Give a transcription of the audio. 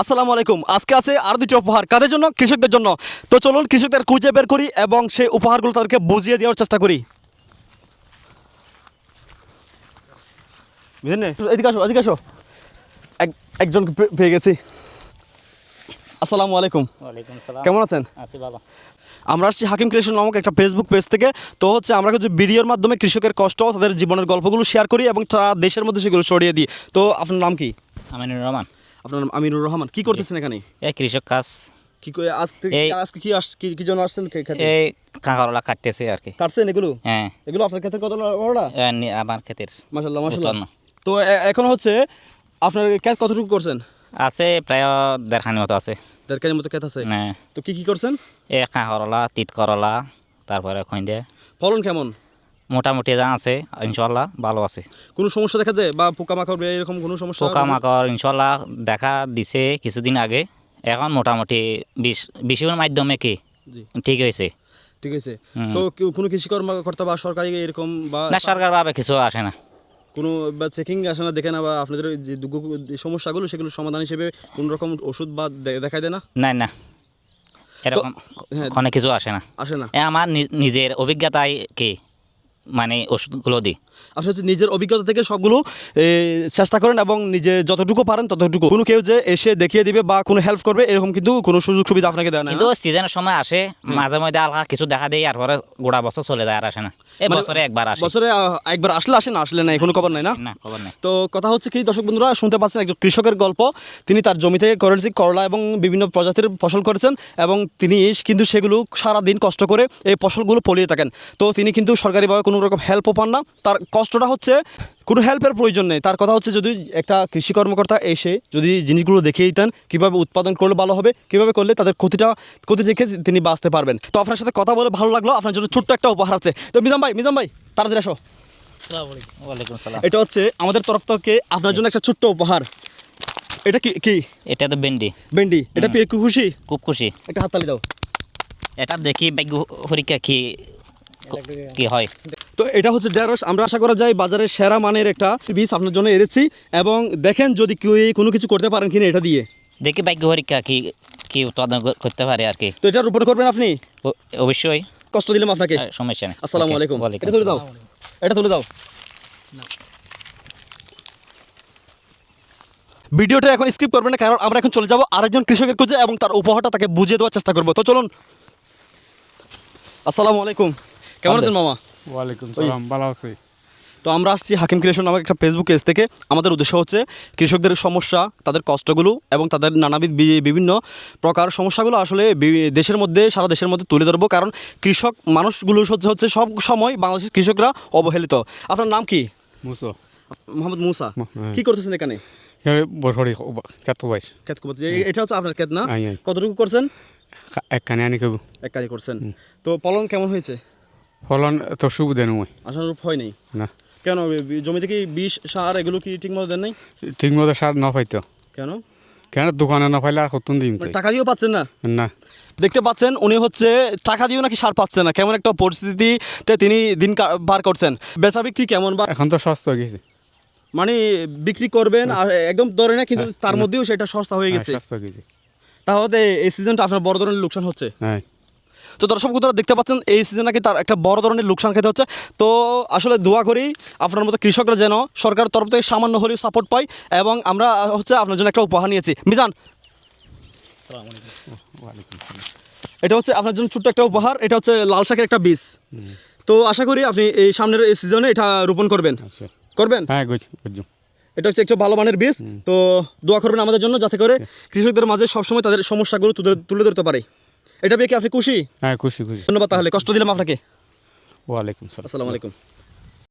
আসসালামু আলাইকুম। আজকে আছে আর দুটি উপহার। কাদের জন্য? কৃষকদের জন্য। তো চলুন কৃষকদের খুঁজে বের করি এবং সেই উপহারগুলো তাদেরকে বুঝিয়ে দেওয়ার চেষ্টা করি। এদিকে আসো এদিকে আসো। এক একজন পেয়ে গেছি। আসসালামু আলাইকুম। কেমন আছেন? আছি ভালো। আমরা আসছি হাকিম ক্রিয়েশন নামক একটা ফেসবুক পেজ থেকে। তো হচ্ছে আমরা কিছু ভিডিওর মাধ্যমে কৃষকের কষ্ট তাদের জীবনের গল্পগুলো শেয়ার করি এবং তারা দেশের মধ্যে সেগুলো ছড়িয়ে দিই। তো আপনার নাম কি? আমিনুর রহমান। আপনার নাম আমিনুর রহমান কি করতেছেন এখানে? এই কৃষক কাজ। কি করে আজকে আজকে কি আস কি জন্য আসছেন খেতে? এই কাঁকরলা কাটতেছে আর কি। কাটছেন এগুলো? হ্যাঁ। এগুলো আপনার ক্ষেত্রে কত এ নি- আমার ক্ষেতের মাশাল্লাহ উৎপন্ন। তো এখন হচ্ছে আপনার ক্ষেত কতটুকু করছেন? আছে প্রায় দেড়খানি মতো আছে। দেড় মতো ক্ষেত আছে? হ্যাঁ। তো কি কি করছেন? এই কাঁকরলা তিত করলা তারপরে খৈন্দে ফলন কেমন? মোটামুটি যা আছে ইনশাল্লাহ ভালো আছে। কোনো সমস্যা দেখা যায় বা পোকামাকড় বা এরকম কোনো সমস্যা পোকামাকড় ইনশাল্লাহ দেখা দিছে কিছুদিন আগে। এখন মোটামুটি বিষ বিষের মাধ্যমে কি? ঠিক হয়েছে। ঠিক আছে তো কোনো কৃষি কর্মকর্তা বা সরকারি এরকম বা না সরকারভাবে কিছু আসে না। কোনো বা চেকিং আসে না দেখে না বা আপনাদের যে সমস্যাগুলো সেগুলো সমাধান হিসেবে কোনো রকম ওষুধ বা দেখায় দেয় না? না না। এরকম অনেক কিছু আসে না। আসে না। আমার নিজের অভিজ্ঞতায় কি? মানে ওষুধগুলো দিই। আপনি হচ্ছে নিজের অভিজ্ঞতা থেকে সবগুলো চেষ্টা করেন এবং নিজে যতটুকু পারেন ততটুকু। কোনো কেউ যে এসে দেখিয়ে দিবে বা কোনো হেল্প করবে এরকম কিন্তু কোনো সুযোগ সুবিধা আপনাকে দেয় না। কিন্তু সিজনের সময় আসে মাঝে মধ্যে আলগা কিছু দেখা দেয় আর পরে গোড়া বছর চলে যায় আর আসে না। মানে বছরে একবার আসে। বছরে একবার আসলে আসে না আসলে নাই কোনো খবর নাই না? না খবর নেই। তো কথা হচ্ছে কি দর্শক বন্ধুরা শুনতে পাচ্ছেন একজন কৃষকের গল্প। তিনি তার জমি থেকে করেছি করলা এবং বিভিন্ন প্রজাতির ফসল করেছেন এবং তিনি কিন্তু সেগুলো সারা দিন কষ্ট করে এই ফসলগুলো ফলিয়ে থাকেন। তো তিনি কিন্তু সরকারিভাবে কোনো রকম হেল্পও পান না। তার কষ্টটা হচ্ছে কোনো হেল্পের প্রয়োজন নেই। তার কথা হচ্ছে যদি একটা কৃষি কর্মকর্তা এসে যদি জিনিসগুলো দেখিয়ে দিতেন কীভাবে উৎপাদন করলে ভালো হবে কীভাবে করলে তাদের ক্ষতিটা ক্ষতি দেখে তিনি বাঁচতে পারবেন। তো আপনার সাথে কথা বলে ভালো লাগল আপনার জন্য ছোট্ট একটা উপহার আছে। তো মিজাম ভাই মিজাম ভাই তাড়াতাড়ি আসো। এটা হচ্ছে আমাদের তরফ থেকে আপনার জন্য একটা ছোট্ট উপহার। এটা কি কি? এটা তো বেন্ডি বেন্ডি এটা পেয়ে খুব খুশি? খুব খুশি। একটা হাততালি দাও। এটা দেখি ভাগ্য পরীক্ষা কি কি হয়। তো এটা হচ্ছে ঢেঁড়স। আমরা আশা করা যায় বাজারের সেরা মানের একটা বীজ আপনার জন্য এনেছি এবং দেখেন যদি কেউ কোনো কিছু করতে পারেন কিনা এটা দিয়ে। দেখি ভাগ্য পরীক্ষা কি কি উৎপাদন করতে পারে আর কি। তো এটা রোপণ করবেন আপনি? অবশ্যই। কষ্ট দিলাম আপনাকে। সমস্যা নেই। আসসালামু আলাইকুম। এটা তুলে দাও। এটা তুলে দাও। ভিডিওটা এখন স্কিপ করবেন না কারণ আমরা এখন চলে যাব আরেকজন কৃষকের খুঁজে এবং তার উপহারটা তাকে বুঝিয়ে দেওয়ার চেষ্টা করব। তো চলুন। আসসালামু আলাইকুম। কেমন আছেন মামা? ওয়ালাইকুম সালাম ভালো আছি। তো আমরা আসছি হাকিম ক্রিয়েশন নামক একটা ফেসবুক পেজ থেকে। আমাদের উদ্দেশ্য হচ্ছে কৃষকদের সমস্যা তাদের কষ্টগুলো এবং তাদের নানাবিধ বিভিন্ন প্রকার সমস্যাগুলো আসলে দেশের মধ্যে সারা দেশের মধ্যে তুলে ধরবো। কারণ কৃষক মানুষগুলো হচ্ছে হচ্ছে সব সময় বাংলাদেশের কৃষকরা অবহেলিত। আপনার নাম কি? মুসো। মোহাম্মদ মুসা। হ্যাঁ। কি করতেছেন এখানে? এটা হচ্ছে আপনার ক্ষেত না। কতটুকু করছেন? একখানে আনি কেবু এক কানি করছেন তো ফলন কেমন হয়েছে? ফলন তো সুবিধা নয় আশানুরূপ হয় নাই। না। কেন জমিতে কি বিষ সার এগুলো কি ঠিক মতো দেন নাই? ঠিক মতো সার না পাইতো। কেন? কেন দোকানে না পাইলে আর কতন দিম মানে টাকা দিয়েও পাচ্ছেন না? না। দেখতে পাচ্ছেন উনি হচ্ছে টাকা দিয়েও নাকি সার পাচ্ছেন না। কেমন একটা পরিস্থিতিতে তিনি দিন বার করছেন। বেচা বিক্রি কেমন বা এখন তো সস্তা হয়ে গেছে। মানে বিক্রি করবেন আর একদম ধরে না কিন্তু তার মধ্যেও সেটা সস্তা হয়ে হ্যাঁ, সস্তা হয়ে গেছে। তাহলে এই সিজনটা আপনার বড় ধরনের লোকসান হচ্ছে। হ্যাঁ। তো দর্শক বন্ধুরা দেখতে পাচ্ছেন এই সিজনে নাকি তার একটা বড় ধরনের লোকসান খেতে হচ্ছে। তো আসলে দোয়া করি আপনার মতো কৃষকরা যেন সরকারের তরফ থেকে সামান্য হলেও সাপোর্ট পায় এবং আমরা হচ্ছে আপনার জন্য একটা উপহার নিয়েছি। মিজান এটা হচ্ছে আপনার জন্য ছোট্ট একটা উপহার এটা হচ্ছে লাল শাকের একটা বীজ। তো আশা করি আপনি এই সামনের এই সিজনে এটা রোপণ করবেন। আচ্ছা করবেন? হ্যাঁ এটা হচ্ছে একটা ভালো মানের বীজ তো দোয়া করবেন আমাদের জন্য যাতে করে কৃষকদের মাঝে সবসময় তাদের সমস্যাগুলো তুলে তুলে ধরতে পারে। এটা পেয়ে কি আপনি খুশি? হ্যাঁ খুশি খুশি। ধন্যবাদ তাহলে কষ্ট দিলাম আপনাকে। ওয়ালাইকুম আসসালাম আসসালামু আলাইকুম।